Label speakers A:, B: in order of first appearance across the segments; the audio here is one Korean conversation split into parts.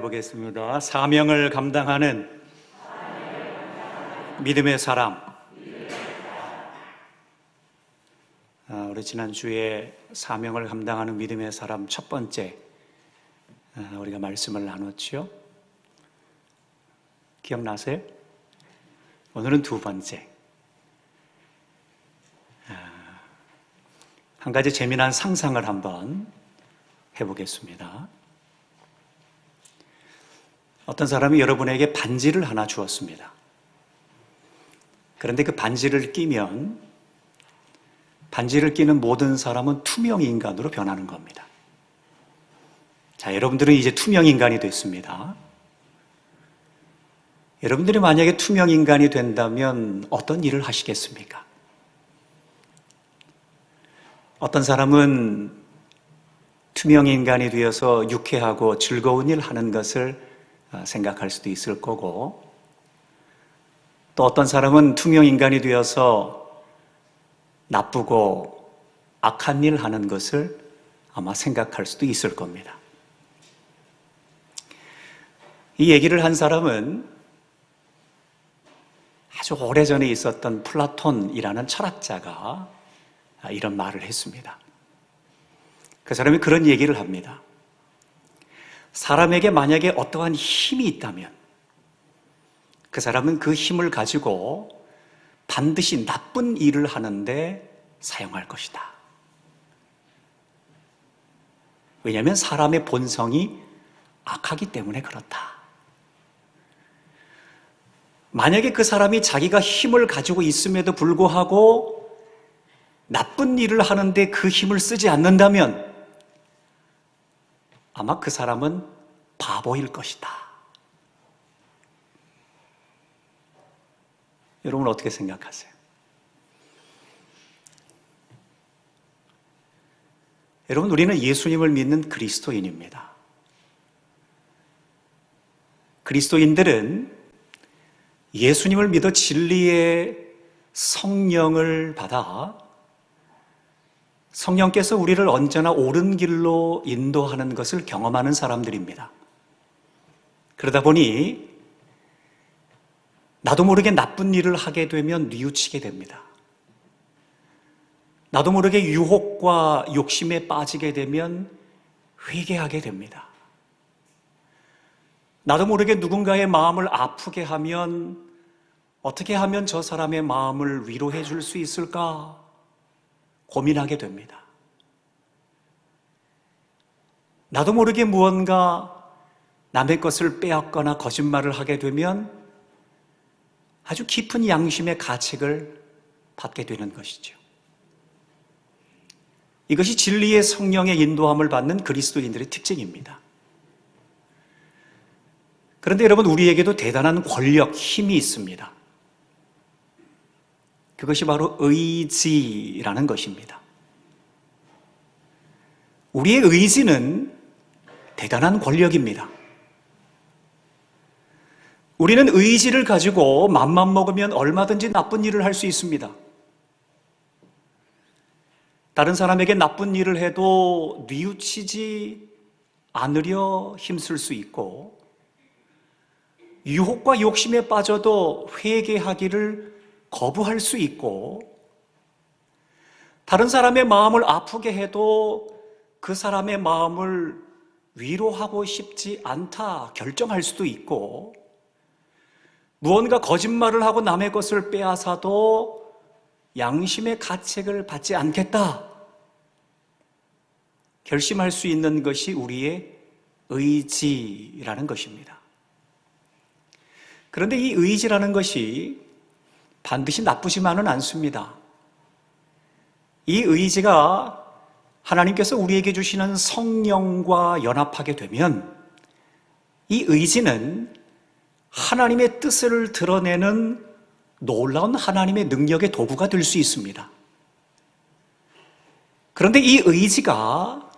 A: 보겠습니다. 사명을 감당하는 믿음의 사람. 아, 우리 지난주에 사명을 감당하는 믿음의 사람 첫 번째 아, 우리가 말씀을 나눴죠. 기억나세요? 오늘은 두 번째. 아, 한 가지 재미난 상상을 한번 해보겠습니다. 어떤 사람이 여러분에게 반지를 하나 주었습니다. 그런데 그 반지를 끼면 반지를 끼는 모든 사람은 투명 인간으로 변하는 겁니다. 자, 여러분들은 이제 투명 인간이 됐습니다. 여러분들이 만약에 투명 인간이 된다면 어떤 일을 하시겠습니까? 어떤 사람은 투명 인간이 되어서 유쾌하고 즐거운 일 하는 것을 아, 생각할 수도 있을 거고, 또 어떤 사람은 투명 인간이 되어서 나쁘고 악한 일 하는 것을 아마 생각할 수도 있을 겁니다. 이 얘기를 한 사람은 아주 오래전에 있었던 플라톤이라는 철학자가 이런 말을 했습니다. 그 사람이 그런 얘기를 합니다. 사람에게 만약에 어떠한 힘이 있다면 그 사람은 그 힘을 가지고 반드시 나쁜 일을 하는데 사용할 것이다. 왜냐하면 사람의 본성이 악하기 때문에 그렇다. 만약에 그 사람이 자기가 힘을 가지고 있음에도 불구하고 나쁜 일을 하는데 그 힘을 쓰지 않는다면 아마 그 사람은 바보일 것이다. 여러분 어떻게 생각하세요? 여러분, 우리는 예수님을 믿는 그리스도인입니다. 그리스도인들은 예수님을 믿어 진리의 성령을 받아 성령께서 우리를 언제나 옳은 길로 인도하는 것을 경험하는 사람들입니다. 그러다 보니 나도 모르게 나쁜 일을 하게 되면 뉘우치게 됩니다. 나도 모르게 유혹과 욕심에 빠지게 되면 회개하게 됩니다. 나도 모르게 누군가의 마음을 아프게 하면 어떻게 하면 저 사람의 마음을 위로해 줄 수 있을까 고민하게 됩니다. 나도 모르게 무언가 남의 것을 빼앗거나 거짓말을 하게 되면 아주 깊은 양심의 가책을 받게 되는 것이죠. 이것이 진리의 성령의 인도함을 받는 그리스도인들의 특징입니다. 그런데 여러분, 우리에게도 대단한 권력, 힘이 있습니다. 그것이 바로 의지라는 것입니다. 우리의 의지는 대단한 권력입니다. 우리는 의지를 가지고 맘만 먹으면 얼마든지 나쁜 일을 할 수 있습니다. 다른 사람에게 나쁜 일을 해도 뉘우치지 않으려 힘쓸 수 있고, 유혹과 욕심에 빠져도 회개하기를 거부할 수 있고, 다른 사람의 마음을 아프게 해도 그 사람의 마음을 위로하고 싶지 않다 결정할 수도 있고, 무언가 거짓말을 하고 남의 것을 빼앗아도 양심의 가책을 받지 않겠다. 결심할 수 있는 것이 우리의 의지라는 것입니다. 그런데 이 의지라는 것이 반드시 나쁘지만은 않습니다. 이 의지가 하나님께서 우리에게 주시는 성령과 연합하게 되면 이 의지는 하나님의 뜻을 드러내는 놀라운 하나님의 능력의 도구가 될 수 있습니다. 그런데 이 의지가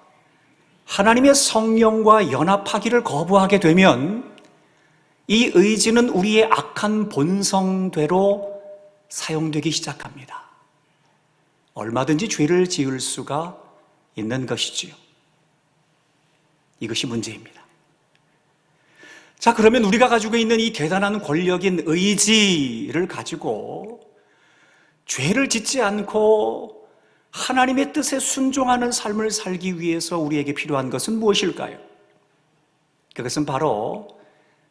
A: 하나님의 성령과 연합하기를 거부하게 되면 이 의지는 우리의 악한 본성대로 사용되기 시작합니다. 얼마든지 죄를 지을 수가 있는 것이지요. 이것이 문제입니다. 자, 그러면 우리가 가지고 있는 이 대단한 권력인 의지를 가지고 죄를 짓지 않고 하나님의 뜻에 순종하는 삶을 살기 위해서 우리에게 필요한 것은 무엇일까요? 그것은 바로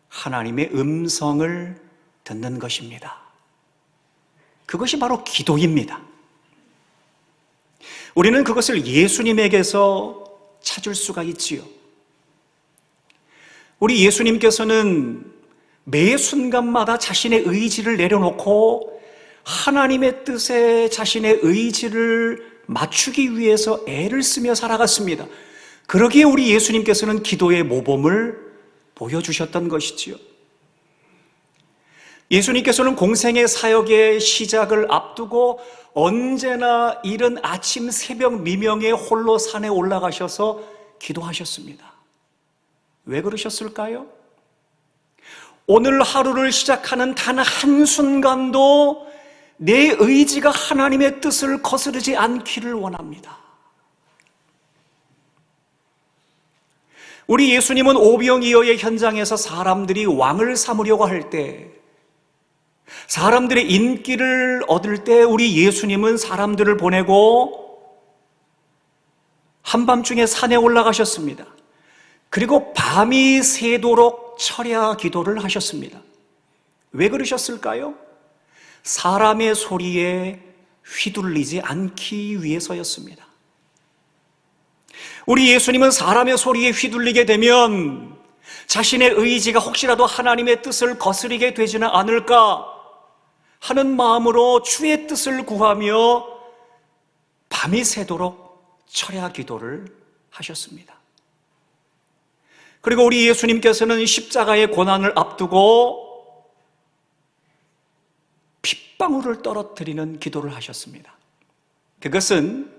A: 하나님의 음성을 듣는 것입니다. 그것이 바로 기도입니다. 우리는 그것을 예수님에게서 찾을 수가 있지요. 우리 예수님께서는 매 순간마다 자신의 의지를 내려놓고 하나님의 뜻에 자신의 의지를 맞추기 위해서 애를 쓰며 살아갔습니다. 그러기에 우리 예수님께서는 기도의 모범을 보여주셨던 것이지요. 예수님께서는 공생의 사역의 시작을 앞두고 언제나 이른 아침 새벽 미명에 홀로 산에 올라가셔서 기도하셨습니다. 왜 그러셨을까요? 오늘 하루를 시작하는 단 한순간도 내 의지가 하나님의 뜻을 거스르지 않기를 원합니다. 우리 예수님은 오병이어의 현장에서 사람들이 왕을 삼으려고 할 때, 사람들의 인기를 얻을 때 우리 예수님은 사람들을 보내고 한밤중에 산에 올라가셨습니다. 그리고 밤이 새도록 철야 기도를 하셨습니다. 왜 그러셨을까요? 사람의 소리에 휘둘리지 않기 위해서였습니다. 우리 예수님은 사람의 소리에 휘둘리게 되면 자신의 의지가 혹시라도 하나님의 뜻을 거스리게 되지는 않을까 하는 마음으로 주의 뜻을 구하며 밤이 새도록 철야 기도를 하셨습니다. 그리고 우리 예수님께서는 십자가의 고난을 앞두고 핏방울을 떨어뜨리는 기도를 하셨습니다. 그것은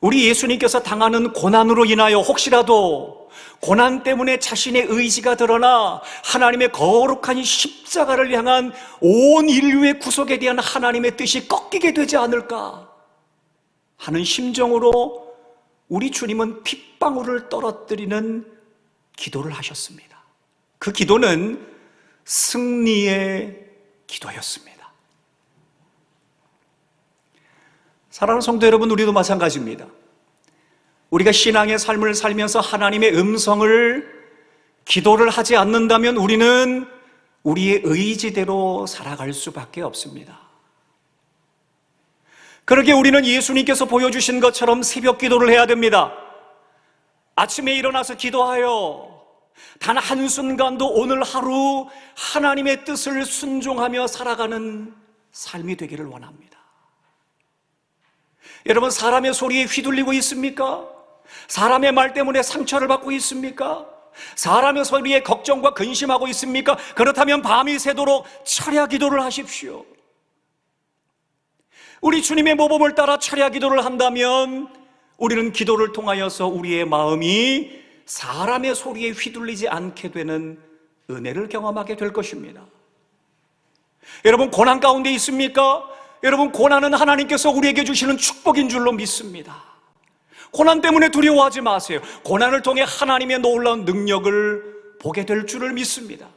A: 우리 예수님께서 당하는 고난으로 인하여 혹시라도 고난 때문에 자신의 의지가 드러나 하나님의 거룩한 십자가를 향한 온 인류의 구속에 대한 하나님의 뜻이 꺾이게 되지 않을까 하는 심정으로 우리 주님은 핏방울을 떨어뜨리는 기도를 하셨습니다. 그 기도는 승리의 기도였습니다. 사랑하는 성도 여러분, 우리도 마찬가지입니다. 우리가 신앙의 삶을 살면서 하나님의 음성을 기도를 하지 않는다면 우리는 우리의 의지대로 살아갈 수밖에 없습니다. 그러게 우리는 예수님께서 보여주신 것처럼 새벽 기도를 해야 됩니다. 아침에 일어나서 기도하여 단 한순간도 오늘 하루 하나님의 뜻을 순종하며 살아가는 삶이 되기를 원합니다. 여러분, 사람의 소리에 휘둘리고 있습니까? 사람의 말 때문에 상처를 받고 있습니까? 사람의 소리에 걱정과 근심하고 있습니까? 그렇다면 밤이 새도록 철야 기도를 하십시오. 우리 주님의 모범을 따라 철야 기도를 한다면 우리는 기도를 통하여서 우리의 마음이 사람의 소리에 휘둘리지 않게 되는 은혜를 경험하게 될 것입니다. 여러분, 고난 가운데 있습니까? 여러분, 고난은 하나님께서 우리에게 주시는 축복인 줄로 믿습니다. 고난 때문에 두려워하지 마세요. 고난을 통해 하나님의 놀라운 능력을 보게 될 줄을 믿습니다.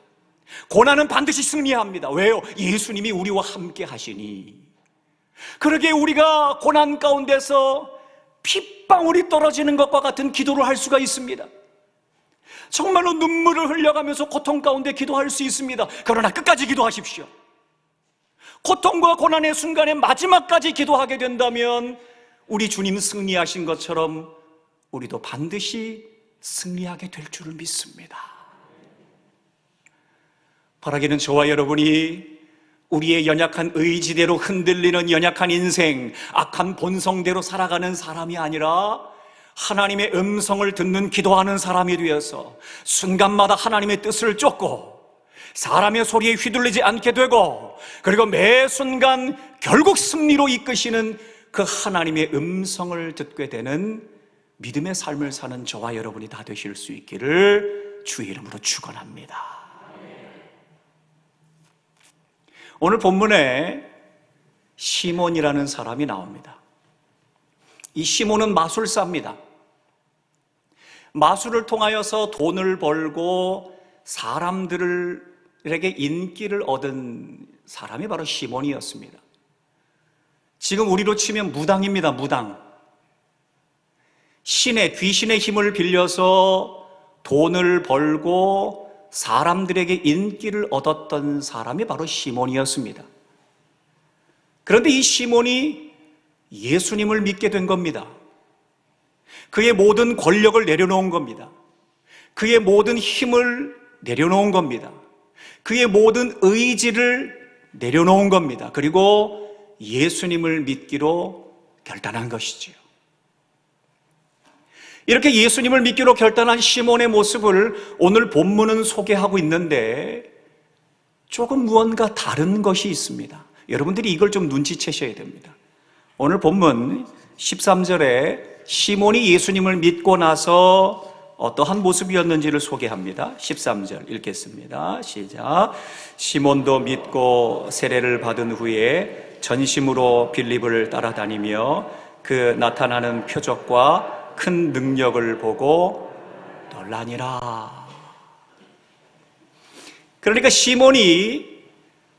A: 고난은 반드시 승리합니다. 왜요? 예수님이 우리와 함께 하시니. 그러게 우리가 고난 가운데서 핏방울이 떨어지는 것과 같은 기도를 할 수가 있습니다. 정말로 눈물을 흘려가면서 고통 가운데 기도할 수 있습니다. 그러나 끝까지 기도하십시오. 고통과 고난의 순간에 마지막까지 기도하게 된다면 우리 주님 승리하신 것처럼 우리도 반드시 승리하게 될 줄을 믿습니다. 바라기는 저와 여러분이 우리의 연약한 의지대로 흔들리는 연약한 인생, 악한 본성대로 살아가는 사람이 아니라 하나님의 음성을 듣는 기도하는 사람이 되어서 순간마다 하나님의 뜻을 쫓고 사람의 소리에 휘둘리지 않게 되고 그리고 매 순간 결국 승리로 이끄시는 그 하나님의 음성을 듣게 되는 믿음의 삶을 사는 저와 여러분이 다 되실 수 있기를 주의 이름으로 축원합니다. 오늘 본문에 시몬이라는 사람이 나옵니다. 이 시몬은 마술사입니다. 마술을 통하여서 돈을 벌고 사람들에게 인기를 얻은 사람이 바로 시몬이었습니다. 지금 우리로 치면 무당입니다, 무당. 신의, 귀신의 힘을 빌려서 돈을 벌고 사람들에게 인기를 얻었던 사람이 바로 시몬이었습니다. 그런데 이 시몬이 예수님을 믿게 된 겁니다. 그의 모든 권력을 내려놓은 겁니다. 그의 모든 힘을 내려놓은 겁니다. 그의 모든 의지를 내려놓은 겁니다. 그리고 예수님을 믿기로 결단한 것이지요. 이렇게 예수님을 믿기로 결단한 시몬의 모습을 오늘 본문은 소개하고 있는데 조금 무언가 다른 것이 있습니다. 여러분들이 이걸 좀 눈치채셔야 됩니다. 오늘 본문 13절에 시몬이 예수님을 믿고 나서 어떠한 모습이었는지를 소개합니다. 13절 읽겠습니다. 시작. 시몬도 믿고 세례를 받은 후에 전심으로 빌립을 따라다니며 그 나타나는 표적과 큰 능력을 보고 놀라니라. 그러니까 시몬이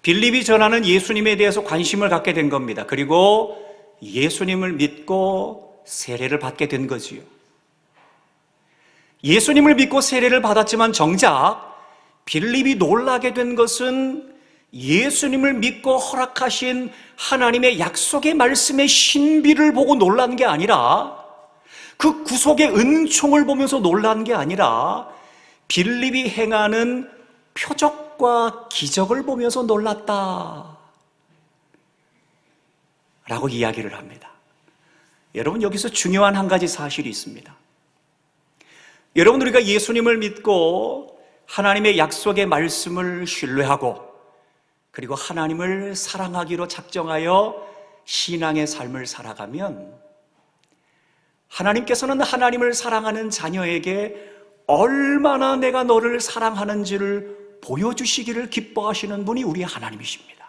A: 빌립이 전하는 예수님에 대해서 관심을 갖게 된 겁니다. 그리고 예수님을 믿고 세례를 받게 된 거지요. 예수님을 믿고 세례를 받았지만 정작 빌립이 놀라게 된 것은 예수님을 믿고 허락하신 하나님의 약속의 말씀의 신비를 보고 놀란 게 아니라 그 구속의 은총을 보면서 놀란 게 아니라 빌립이 행하는 표적과 기적을 보면서 놀랐다. 라고 이야기를 합니다. 여러분, 여기서 중요한 한 가지 사실이 있습니다. 여러분, 우리가 예수님을 믿고 하나님의 약속의 말씀을 신뢰하고 그리고 하나님을 사랑하기로 작정하여 신앙의 삶을 살아가면 하나님께서는 하나님을 사랑하는 자녀에게 얼마나 내가 너를 사랑하는지를 보여주시기를 기뻐하시는 분이 우리 하나님이십니다.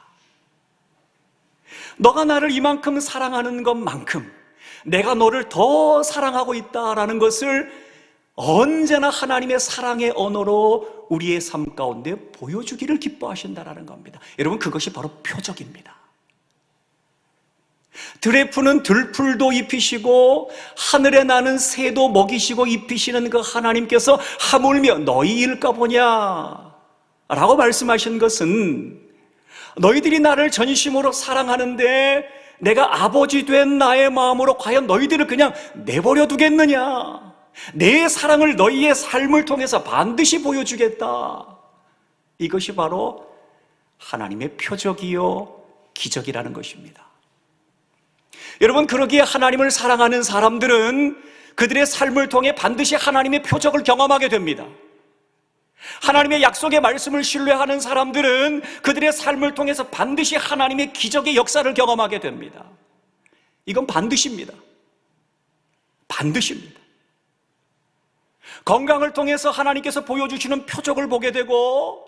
A: 너가 나를 이만큼 사랑하는 것만큼 내가 너를 더 사랑하고 있다라는 것을 언제나 하나님의 사랑의 언어로 우리의 삶 가운데 보여주기를 기뻐하신다라는 겁니다. 여러분, 그것이 바로 표적입니다. 푸는 들풀도 입히시고 하늘에 나는 새도 먹이시고 입히시는 그 하나님께서 하물며 너희 일까 보냐 라고 말씀하신 것은 너희들이 나를 전심으로 사랑하는데 내가 아버지 된 나의 마음으로 과연 너희들을 그냥 내버려 두겠느냐 내 사랑을 너희의 삶을 통해서 반드시 보여주겠다 이것이 바로 하나님의 표적이요 기적이라는 것입니다 여러분, 그러기에 하나님을 사랑하는 사람들은 그들의 삶을 통해 반드시 하나님의 표적을 경험하게 됩니다. 하나님의 약속의 말씀을 신뢰하는 사람들은 그들의 삶을 통해서 반드시 하나님의 기적의 역사를 경험하게 됩니다. 이건 반드시입니다. 반드시입니다. 건강을 통해서 하나님께서 보여주시는 표적을 보게 되고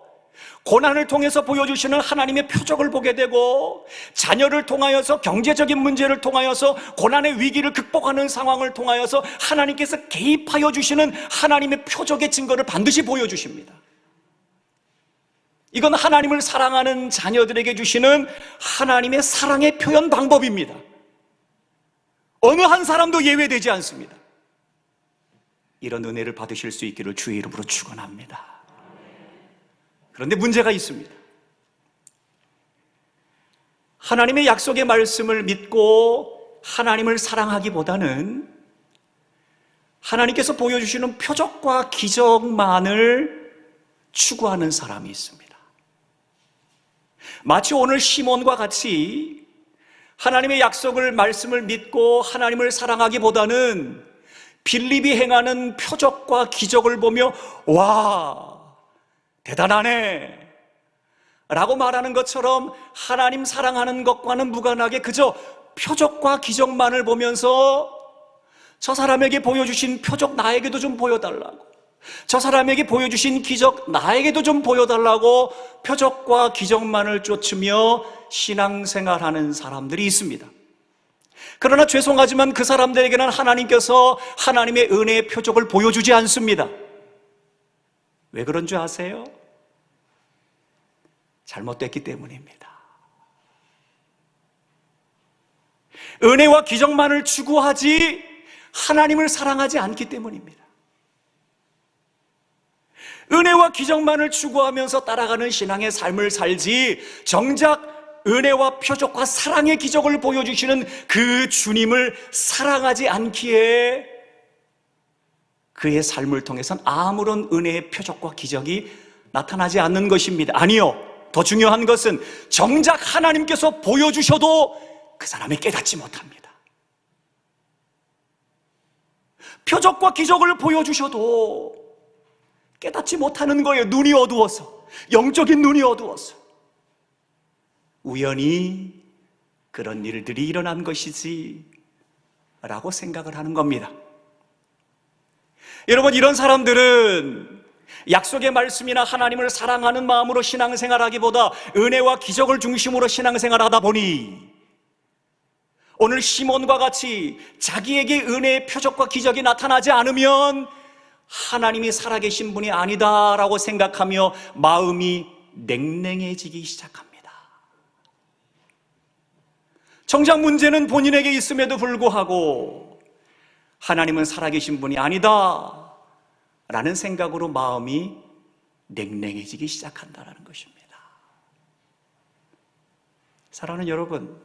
A: 고난을 통해서 보여주시는 하나님의 표적을 보게 되고 자녀를 통하여서 경제적인 문제를 통하여서 고난의 위기를 극복하는 상황을 통하여서 하나님께서 개입하여 주시는 하나님의 표적의 증거를 반드시 보여주십니다. 이건 하나님을 사랑하는 자녀들에게 주시는 하나님의 사랑의 표현 방법입니다. 어느 한 사람도 예외되지 않습니다. 이런 은혜를 받으실 수 있기를 주의 이름으로 축원합니다. 그런데 문제가 있습니다. 하나님의 약속의 말씀을 믿고 하나님을 사랑하기보다는 하나님께서 보여주시는 표적과 기적만을 추구하는 사람이 있습니다. 마치 오늘 시몬과 같이 하나님의 약속을 말씀을 믿고 하나님을 사랑하기보다는 빌립이 행하는 표적과 기적을 보며 와 대단하네. 라고 말하는 것처럼 하나님 사랑하는 것과는 무관하게 그저 표적과 기적만을 보면서 저 사람에게 보여주신 표적 나에게도 좀 보여달라고. 저 사람에게 보여주신 기적 나에게도 좀 보여달라고 표적과 기적만을 쫓으며 신앙생활하는 사람들이 있습니다. 그러나 죄송하지만 그 사람들에게는 하나님께서 하나님의 은혜의 표적을 보여주지 않습니다. 왜 그런 줄 아세요? 잘못됐기 때문입니다. 은혜와 기적만을 추구하지 하나님을 사랑하지 않기 때문입니다. 은혜와 기적만을 추구하면서 따라가는 신앙의 삶을 살지 정작 은혜와 표적과 사랑의 기적을 보여주시는 그 주님을 사랑하지 않기에 그의 삶을 통해선 아무런 은혜의 표적과 기적이 나타나지 않는 것입니다. 아니요. 더 중요한 것은 정작 하나님께서 보여주셔도 그 사람이 깨닫지 못합니다. 표적과 기적을 보여주셔도 깨닫지 못하는 거예요. 눈이 어두워서. 영적인 눈이 어두워서. 우연히 그런 일들이 일어난 것이지 라고 생각을 하는 겁니다. 여러분, 이런 사람들은 약속의 말씀이나 하나님을 사랑하는 마음으로 신앙생활 하기보다 은혜와 기적을 중심으로 신앙생활 하다 보니 오늘 시몬과 같이 자기에게 은혜의 표적과 기적이 나타나지 않으면 하나님이 살아계신 분이 아니다라고 생각하며 마음이 냉랭해지기 시작합니다. 정작 문제는 본인에게 있음에도 불구하고 하나님은 살아계신 분이 아니다 라는 생각으로 마음이 냉랭해지기 시작한다는 것입니다. 사랑하는 여러분,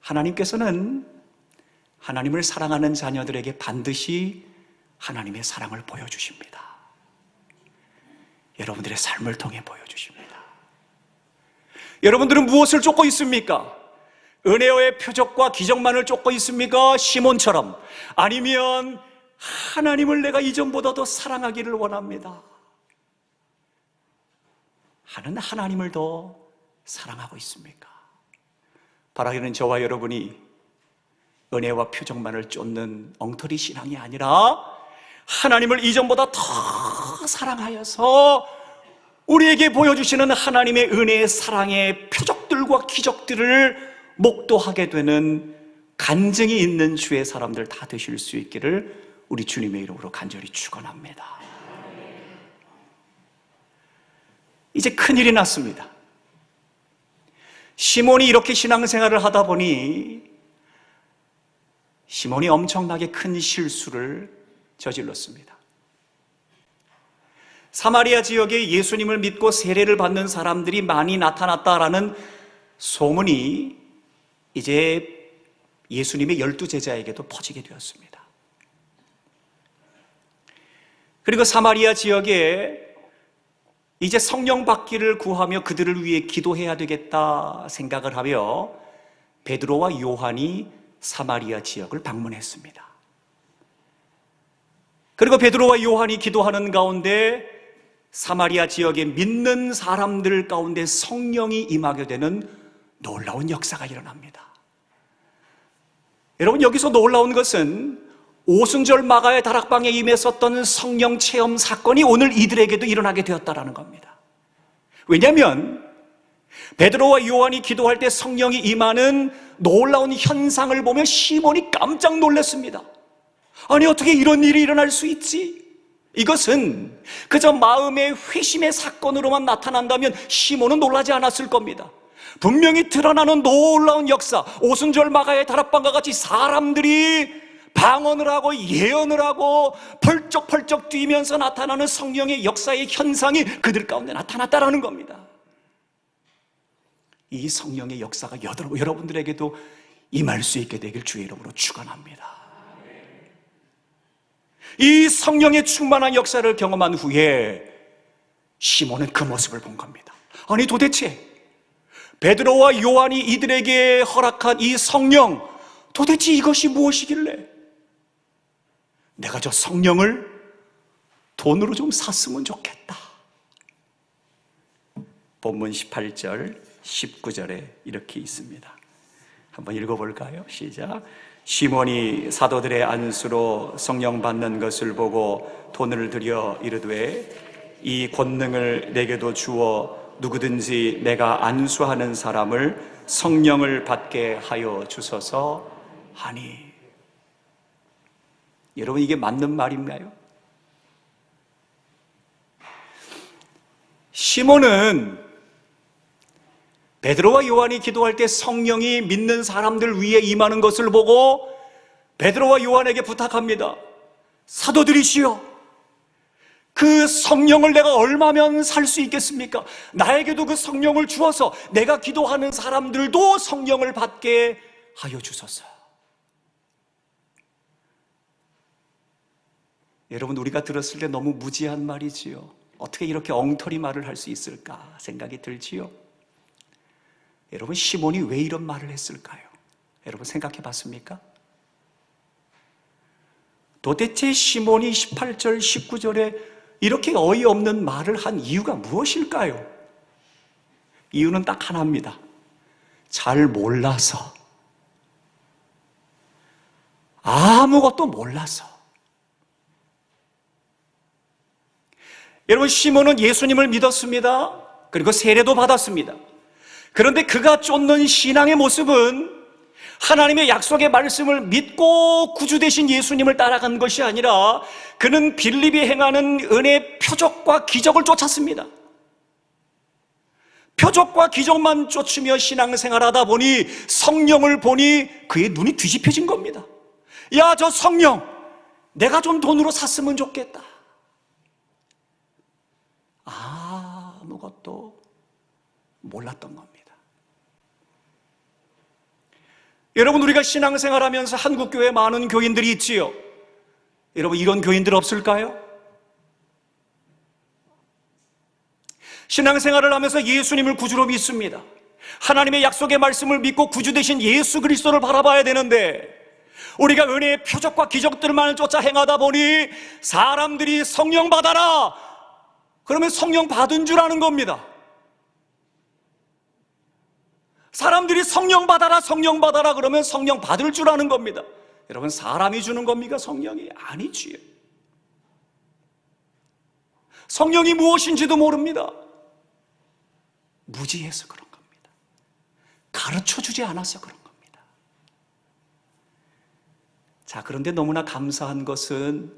A: 하나님께서는 하나님을 사랑하는 자녀들에게 반드시 하나님의 사랑을 보여주십니다. 여러분들의 삶을 통해 보여주십니다. 여러분들은 무엇을 쫓고 있습니까? 은혜의 표적과 기적만을 쫓고 있습니까? 시몬처럼. 아니면 하나님을 내가 이전보다 더 사랑하기를 원합니다. 하는 하나님을 더 사랑하고 있습니까? 바라기는 저와 여러분이 은혜와 표적만을 쫓는 엉터리 신앙이 아니라 하나님을 이전보다 더 사랑하여서 우리에게 보여주시는 하나님의 은혜의 사랑의 표적들과 기적들을 목도하게 되는 간증이 있는 주의 사람들 다 되실 수 있기를 우리 주님의 이름으로 간절히 축원합니다. 이제 큰일이 났습니다. 시몬이 이렇게 신앙생활을 하다 보니 시몬이 엄청나게 큰 실수를 저질렀습니다. 사마리아 지역에 예수님을 믿고 세례를 받는 사람들이 많이 나타났다라는 소문이 이제 예수님의 열두 제자에게도 퍼지게 되었습니다. 그리고 사마리아 지역에 이제 성령 받기를 구하며 그들을 위해 기도해야 되겠다 생각을 하며 베드로와 요한이 사마리아 지역을 방문했습니다. 그리고 베드로와 요한이 기도하는 가운데 사마리아 지역에 믿는 사람들 가운데 성령이 임하게 되는 놀라운 역사가 일어납니다. 여러분 여기서 놀라운 것은 오순절 마가의 다락방에 임했었던 성령 체험 사건이 오늘 이들에게도 일어나게 되었다라는 겁니다. 왜냐하면 베드로와 요한이 기도할 때 성령이 임하는 놀라운 현상을 보며 시몬이 깜짝 놀랐습니다. 아니 어떻게 이런 일이 일어날 수 있지? 이것은 그저 마음의 회심의 사건으로만 나타난다면 시몬은 놀라지 않았을 겁니다. 분명히 드러나는 놀라운 역사, 오순절 마가의 다락방과 같이 사람들이 방언을 하고 예언을 하고 펄쩍펄쩍 뛰면서 나타나는 성령의 역사의 현상이 그들 가운데 나타났다라는 겁니다. 이 성령의 역사가 여러분들에게도 임할 수 있게 되길 주의 이름으로 축원합니다. 이 성령의 충만한 역사를 경험한 후에 시몬은 그 모습을 본 겁니다. 아니 도대체 베드로와 요한이 이들에게 허락한 이 성령 도대체 이것이 무엇이길래 내가 저 성령을 돈으로 좀 샀으면 좋겠다. 본문 18절, 19절에 이렇게 있습니다. 한번 읽어볼까요? 시작. 시몬이 사도들의 안수로 성령 받는 것을 보고 돈을 들여 이르되 이 권능을 내게도 주어 누구든지 내가 안수하는 사람을 성령을 받게 하여 주소서 하니 여러분 이게 맞는 말인가요? 시몬은 베드로와 요한이 기도할 때 성령이 믿는 사람들 위에 임하는 것을 보고 베드로와 요한에게 부탁합니다. 사도들이시여, 그 성령을 내가 얼마면 살 수 있겠습니까? 나에게도 그 성령을 주어서 내가 기도하는 사람들도 성령을 받게 하여 주소서. 여러분, 우리가 들었을 때 너무 무지한 말이지요. 어떻게 이렇게 엉터리 말을 할 수 있을까 생각이 들지요. 여러분, 시몬이 왜 이런 말을 했을까요? 여러분, 생각해 봤습니까? 도대체 시몬이 18절, 19절에 이렇게 어이없는 말을 한 이유가 무엇일까요? 이유는 딱 하나입니다. 잘 몰라서. 아무것도 몰라서. 여러분, 시몬은 예수님을 믿었습니다. 그리고 세례도 받았습니다. 그런데 그가 쫓는 신앙의 모습은 하나님의 약속의 말씀을 믿고 구주 되신 예수님을 따라간 것이 아니라 그는 빌립이 행하는 은혜의 표적과 기적을 쫓았습니다. 표적과 기적만 쫓으며 신앙생활하다 보니 성령을 보니 그의 눈이 뒤집혀진 겁니다. 야, 저 성령, 내가 좀 돈으로 샀으면 좋겠다. 아무것도 몰랐던 겁니다. 여러분, 우리가 신앙생활 하면서 한국 교회 많은 교인들이 있지요. 여러분, 이런 교인들 없을까요? 신앙생활을 하면서 예수님을 구주로 믿습니다. 하나님의 약속의 말씀을 믿고 구주 되신 예수 그리스도를 바라봐야 되는데, 우리가 은혜의 표적과 기적들만 쫓아 행하다 보니 사람들이 성령 받아라! 그러면 성령 받은 줄 아는 겁니다. 사람들이 성령 받아라, 성령 받아라 그러면 성령 받을 줄 아는 겁니다. 여러분, 사람이 주는 겁니까? 성령이 아니지요. 성령이 무엇인지도 모릅니다. 무지해서 그런 겁니다. 가르쳐 주지 않아서 그런 겁니다. 자, 그런데 너무나 감사한 것은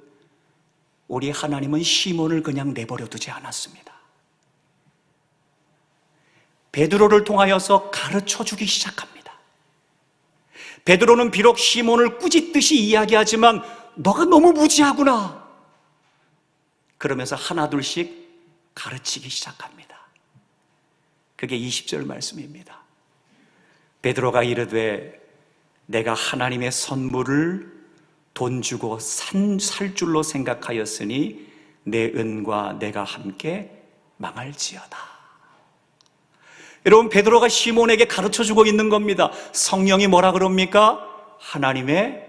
A: 우리 하나님은 시몬을 그냥 내버려 두지 않았습니다. 베드로를 통하여서 가르쳐 주기 시작합니다. 베드로는 비록 시몬을 꾸짖듯이 이야기하지만 너가 너무 무지하구나. 그러면서 하나둘씩 가르치기 시작합니다. 그게 20절 말씀입니다. 베드로가 이르되 내가 하나님의 선물을 돈 주고 산, 살 줄로 생각하였으니 내 은과 내가 함께 망할지어다. 여러분 베드로가 시몬에게 가르쳐 주고 있는 겁니다. 성령이 뭐라 그럽니까? 하나님의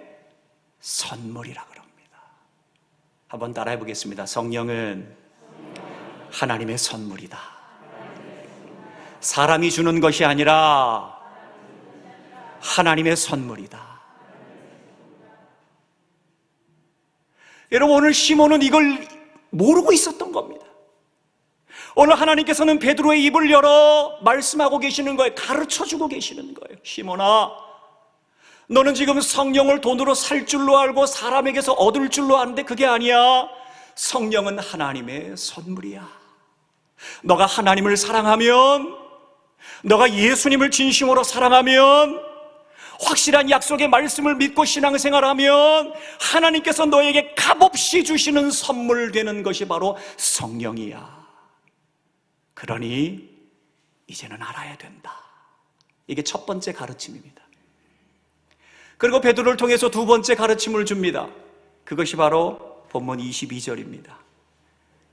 A: 선물이라 그럽니다. 한번 따라해 보겠습니다. 성령은 하나님의 선물이다. 사람이 주는 것이 아니라 하나님의 선물이다. 여러분 오늘 시몬은 이걸 모르고 있었던 겁니다. 오늘 하나님께서는 베드로의 입을 열어 말씀하고 계시는 거예요. 가르쳐 주고 계시는 거예요. 시몬아, 너는 지금 성령을 돈으로 살 줄로 알고 사람에게서 얻을 줄로 아는데 그게 아니야. 성령은 하나님의 선물이야. 너가 하나님을 사랑하면, 너가 예수님을 진심으로 사랑하면, 확실한 약속의 말씀을 믿고 신앙생활하면 하나님께서 너에게 값없이 주시는 선물 되는 것이 바로 성령이야. 그러니 이제는 알아야 된다. 이게 첫 번째 가르침입니다. 그리고 베드로를 통해서 두 번째 가르침을 줍니다. 그것이 바로 본문 22절입니다.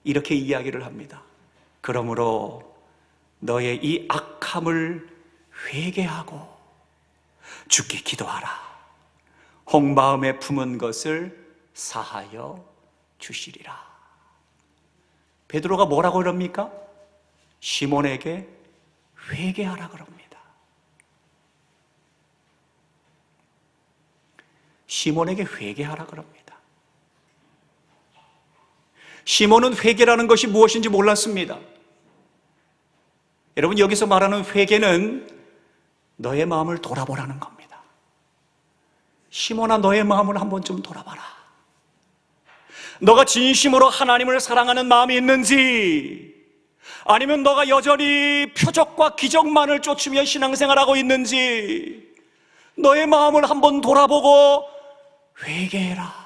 A: 이렇게 이야기를 합니다. 그러므로 너의 이 악함을 회개하고 주께 기도하라. 홍마음에 품은 것을 사하여 주시리라. 베드로가 뭐라고 그럽니까? 시몬에게 회개하라 그럽니다. 시몬에게 회개하라 그럽니다. 시몬은 회개라는 것이 무엇인지 몰랐습니다. 여러분 여기서 말하는 회개는 너의 마음을 돌아보라는 겁니다. 시몬아 너의 마음을 한번 좀 돌아봐라. 너가 진심으로 하나님을 사랑하는 마음이 있는지 아니면 너가 여전히 표적과 기적만을 쫓으며 신앙생활하고 있는지 너의 마음을 한번 돌아보고 회개해라.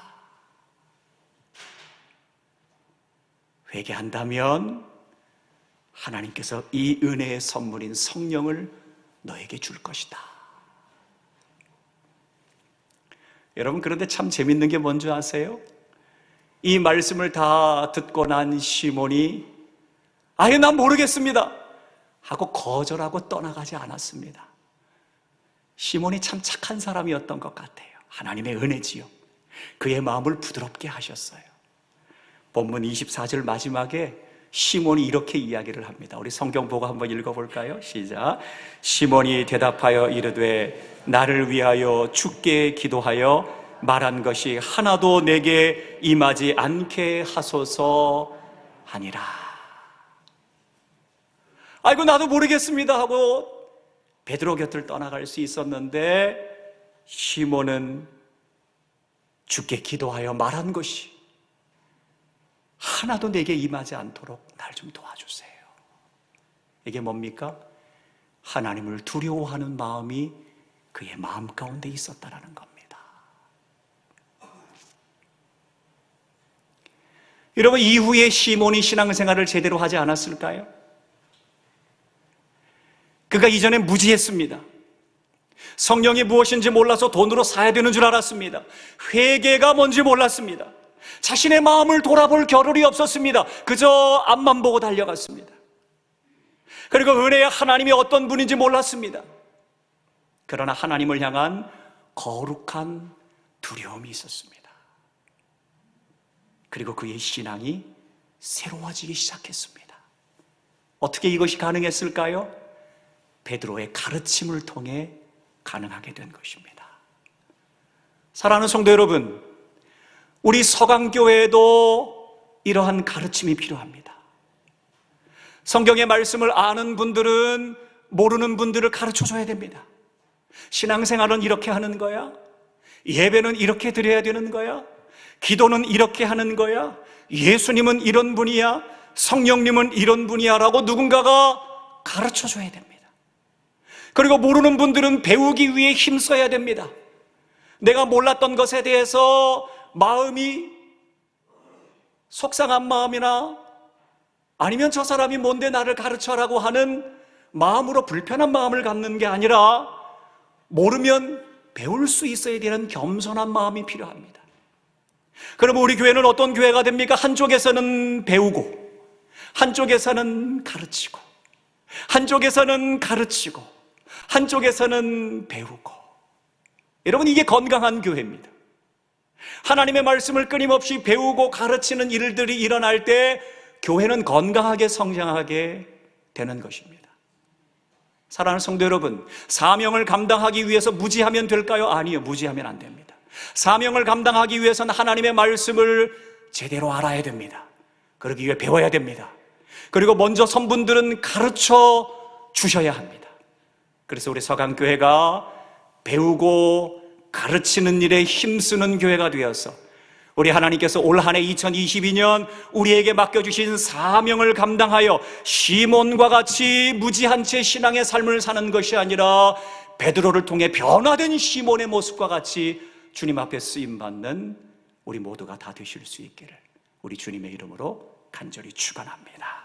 A: 회개한다면 하나님께서 이 은혜의 선물인 성령을 너에게 줄 것이다. 여러분, 그런데 참 재밌는 게 뭔지 아세요? 이 말씀을 다 듣고 난 시몬이 아예 난 모르겠습니다. 하고 거절하고 떠나가지 않았습니다. 시몬이 참 착한 사람이었던 것 같아요. 하나님의 은혜지요. 그의 마음을 부드럽게 하셨어요. 본문 24절 마지막에 시몬이 이렇게 이야기를 합니다. 우리 성경 보고 한번 읽어볼까요? 시작. 시몬이 대답하여 이르되 나를 위하여 죽게 기도하여 말한 것이 하나도 내게 임하지 않게 하소서 하니라. 아이고 나도 모르겠습니다 하고 베드로 곁을 떠나갈 수 있었는데 시몬은 죽게 기도하여 말한 것이 하나도 내게 임하지 않도록 날 좀 도와주세요. 이게 뭡니까? 하나님을 두려워하는 마음이 그의 마음 가운데 있었다라는 겁니다. 여러분 이후에 시몬이 신앙생활을 제대로 하지 않았을까요? 그가 이전에 무지했습니다. 성령이 무엇인지 몰라서 돈으로 사야 되는 줄 알았습니다. 회개가 뭔지 몰랐습니다. 자신의 마음을 돌아볼 겨를이 없었습니다. 그저 앞만 보고 달려갔습니다. 그리고 은혜의 하나님이 어떤 분인지 몰랐습니다. 그러나 하나님을 향한 거룩한 두려움이 있었습니다. 그리고 그의 신앙이 새로워지기 시작했습니다. 어떻게 이것이 가능했을까요? 베드로의 가르침을 통해 가능하게 된 것입니다. 사랑하는 성도 여러분, 우리 서강교회에도 이러한 가르침이 필요합니다. 성경의 말씀을 아는 분들은 모르는 분들을 가르쳐 줘야 됩니다. 신앙생활은 이렇게 하는 거야? 예배는 이렇게 드려야 되는 거야? 기도는 이렇게 하는 거야? 예수님은 이런 분이야? 성령님은 이런 분이야? 라고 누군가가 가르쳐 줘야 됩니다. 그리고 모르는 분들은 배우기 위해 힘써야 됩니다. 내가 몰랐던 것에 대해서 마음이 속상한 마음이나 아니면 저 사람이 뭔데 나를 가르쳐라고 하는 마음으로 불편한 마음을 갖는 게 아니라 모르면 배울 수 있어야 되는 겸손한 마음이 필요합니다. 그럼 우리 교회는 어떤 교회가 됩니까? 한쪽에서는 배우고, 한쪽에서는 가르치고, 한쪽에서는 가르치고, 한쪽에서는 배우고. 여러분, 이게 건강한 교회입니다. 하나님의 말씀을 끊임없이 배우고 가르치는 일들이 일어날 때 교회는 건강하게 성장하게 되는 것입니다. 사랑하는 성도 여러분, 사명을 감당하기 위해서 무지하면 될까요? 아니요, 무지하면 안 됩니다. 사명을 감당하기 위해서는 하나님의 말씀을 제대로 알아야 됩니다. 그러기 위해 배워야 됩니다. 그리고 먼저 선분들은 가르쳐 주셔야 합니다. 그래서 우리 서강교회가 배우고 가르치는 일에 힘쓰는 교회가 되어서 우리 하나님께서 올 한 해 2022년 우리에게 맡겨주신 사명을 감당하여 시몬과 같이 무지한 채 신앙의 삶을 사는 것이 아니라 베드로를 통해 변화된 시몬의 모습과 같이 주님 앞에 쓰임받는 우리 모두가 다 되실 수 있기를 우리 주님의 이름으로 간절히 축원합니다.